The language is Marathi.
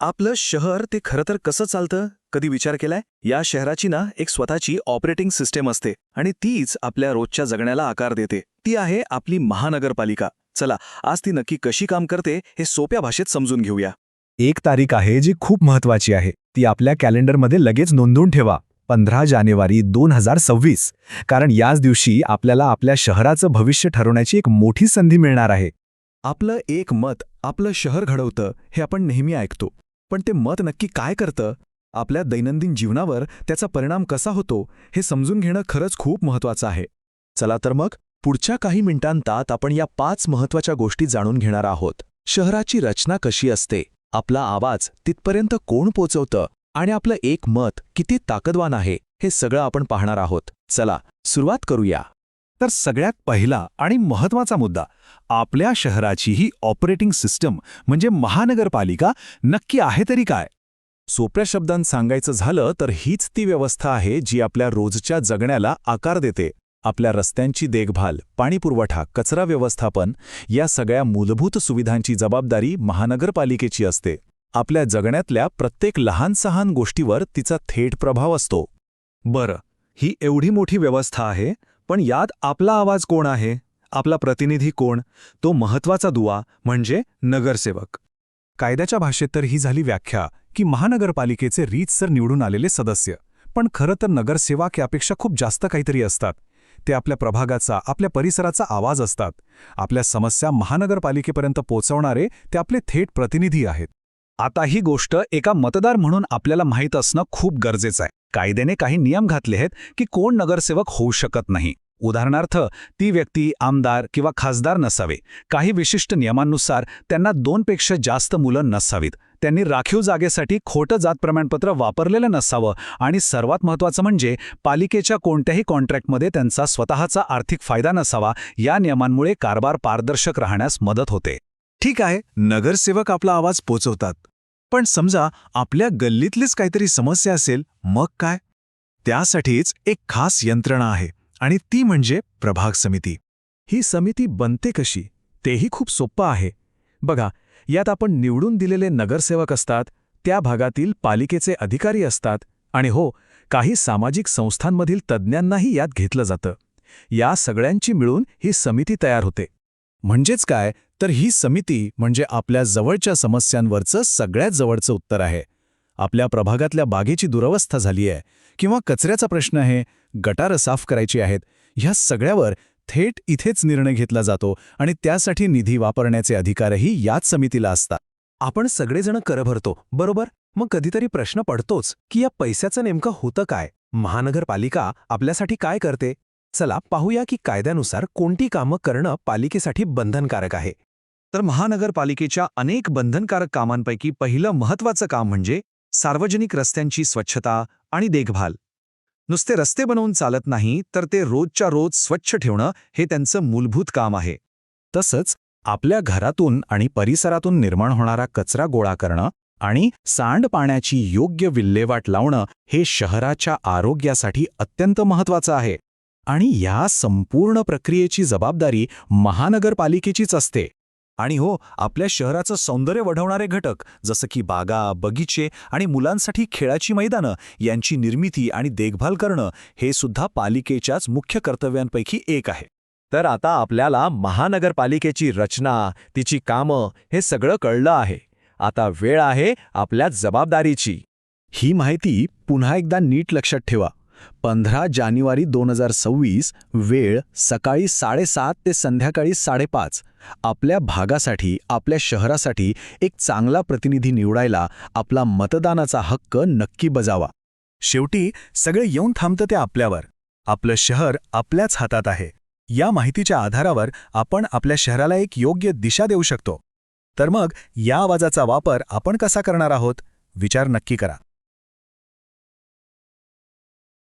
आपलं शहर ते खरं तर कसं चालतं? कधी विचार केलाय? या शहराची ना एक स्वतःची ऑपरेटिंग सिस्टेम असते आणि तीच आपल्या रोजच्या जगण्याला आकार देते. ती आहे आपली महानगरपालिका. चला आज ती नक्की कशी काम करते हे सोप्या भाषेत समजून घेऊया. एक तारीख आहे जी खूप महत्वाची आहे. ती आपल्या कॅलेंडरमध्ये लगेच नोंदवून ठेवा. पंधरा जानेवारी दोन हजार सव्वीस. कारण याच दिवशी आपल्याला आपल्या शहराचं भविष्य ठरवण्याची एक मोठी संधी मिळणार आहे. आपलं एक मत आपलं शहर घडवतं हे आपण नेहमी ऐकतो. पण ते मत नक्की काय करतं? आपल्या दैनंदिन जीवनावर त्याचा परिणाम कसा होतो हे समजून घेणं खरंच खूप महत्वाचं आहे. चला तर मग पुढच्या काही मिनिटांतात आपण या पाच महत्त्वाच्या गोष्टी जाणून घेणार आहोत. शहराची रचना कशी असते? आपला आवाज तिथपर्यंत कोण पोचवतं? आणि आपलं एक मत किती ताकदवान आहे हे सगळं आपण पाहणार आहोत. चला सुरुवात करूया. तर सगळ्यात पहिला आणि महत्त्वाचा मुद्दा आपल्या शहराची ही ऑपरेटिंग सिस्टम म्हणजे महानगरपालिका नक्की आहे तरी काय? सोप्या शब्दांत सांगायचं झालं तर हीच ती व्यवस्था आहे जी आपल्या रोजच्या जगण्याला आकार देते. आपल्या रस्त्यांची देखभाल पाणीपुरवठा कचरा व्यवस्थापन या सगळ्या मूलभूत सुविधांची जबाबदारी महानगरपालिकेची असते. आपल्या जगण्यातल्या प्रत्येक लहान सहान गोष्टीवर तिचा थेट प्रभाव असतो. बरं ही एवढी मोठी व्यवस्था आहे? पण यात आपला आवाज कोण आहे? आपला प्रतिनिधी कोण? तो महत्त्वाचा दुवा म्हणजे नगरसेवक. कायद्याच्या भाषेत तर ही झाली व्याख्या की महानगरपालिकेचे रीतसर निवडून आलेले सदस्य. पण खरं तर नगरसेवक यापेक्षा खूप जास्त काहीतरी असतात. ते आपल्या प्रभागाचा आपल्या परिसराचा आवाज असतात. आपल्या समस्या महानगरपालिकेपर्यंत पोहोचवणारे ते आपले थेट प्रतिनिधी आहेत. आता ही गोष्ट एका मतदार म्हणून आपल्याला माहीत असणं खूप गरजेचं आहे. कायद्याने काही नियम घातले आहेत की कोण नगरसेवक होऊ शकत नाही. उदाहरणार्थ ती व्यक्ती आमदार किंवा खासदार नसावे. काही विशिष्ट नियमांनुसार त्यांना दोनपेक्षा जास्त मुलं नसावीत. त्यांनी राखीव जागेसाठी खोटं जात प्रमाणपत्र वापरलेलं नसावं आणि सर्वात महत्त्वाचं म्हणजे पालिकेच्या कोणत्याही कॉन्ट्रॅक्टमध्ये त्यांचा स्वतःचा आर्थिक फायदा नसावा या नियमांमुळे कारभार पारदर्शक राहण्यास मदत होते. ठीक आहे नगरसेवक आपला आवाज पोचवतात. पण समजा आपल्या गल्लीतलीच काहीतरी समस्या असेल मग काय? त्यासाठीच एक खास यंत्रणा आहे आणि ती म्हणजे प्रभाग समिती. ही समिती बनते कशी? तेही खूप सोप्पं आहे. बघा यात आपण निवडून दिलेले नगरसेवक असतात त्या भागातील पालिकेचे अधिकारी असतात आणि हो काही सामाजिक संस्थांमधील तज्ज्ञांनाही यात घेतलं जातं. या सगळ्यांची मिळून ही समिती तयार होते. म्हणजेच काय? तर ही समिती म्हणजे आपल्या जवळच्या समस्यांवरचं सगळ्यात जवळचं उत्तर आहे. आपल्या प्रभागातल्या बागेची दुरवस्था झाली आहे किंवा कचऱ्याचा प्रश्न आहे गटारं साफ करायची आहेत ह्या सगळ्यावर थेट इथेच निर्णय घेतला जातो आणि त्यासाठी निधी वापरण्याचे अधिकारही याच समितीला असतात. आपण सगळेजण कर भरतो बरोबर? मग कधीतरी प्रश्न पडतोच की या पैशाचं नेमकं होतं काय? महानगरपालिका आपल्यासाठी काय करते? चला पाहूया की कायद्यानुसार कोणती कामं करणं पालिकेसाठी बंधनकारक आहे. तर महानगरपालिकेच्या अनेक बंधनकारक कामांपैकी पहिलं महत्वाचं काम म्हणजे सार्वजनिक रस्त्यांची स्वच्छता आणि देखभाल. नुसते रस्ते बनवून चालत नाही तर ते रोजच्या रोज स्वच्छ ठेवणं हे त्यांचं मूलभूत काम आहे. तसंच आपल्या घरातून आणि परिसरातून निर्माण होणारा कचरा गोळा करणं आणि सांडपाण्याची योग्य विल्हेवाट लावणं हे शहराच्या आरोग्यासाठी अत्यंत महत्वाचं आहे. आणि या संपूर्ण प्रक्रियेची जबाबदारी महानगरपालिकेचीच असते. आणि हो आपल्या शहराचं सौंदर्य वाढवणारे घटक जसं की बागा बगीचे आणि मुलांसाठी खेळाची मैदानं यांची निर्मिती आणि देखभाल करणं हे सुद्धा पालिकेच्याच मुख्य कर्तव्यांपैकी एक आहे. तर आता आपल्याला महानगरपालिकेची रचना तिची कामं हे सगळं कळलं आहे. आता वेळ आहे आपल्या जबाबदारीची. ही माहिती पुन्हा एकदा नीट लक्षात ठेवा. पंधरा जानेवारी दोन हजार सव्वीस वेळ सकाळी साडेसात ते संध्याकाळी साडेपाच. आपल्या भागासाठी आपल्या शहरासाठी एक चांगला प्रतिनिधी निवडायला आपला मतदानाचा हक्क नक्की बजावा. शेवटी सगळे येऊन थांबतं ते आपल्यावर. आपलं शहर आपल्याच हातात आहे. या माहितीच्या आधारावर आपण आपल्या शहराला एक योग्य दिशा देऊ शकतो. तर मग या आवाजाचा वापर आपण कसा करणार आहोत? विचार नक्की करा.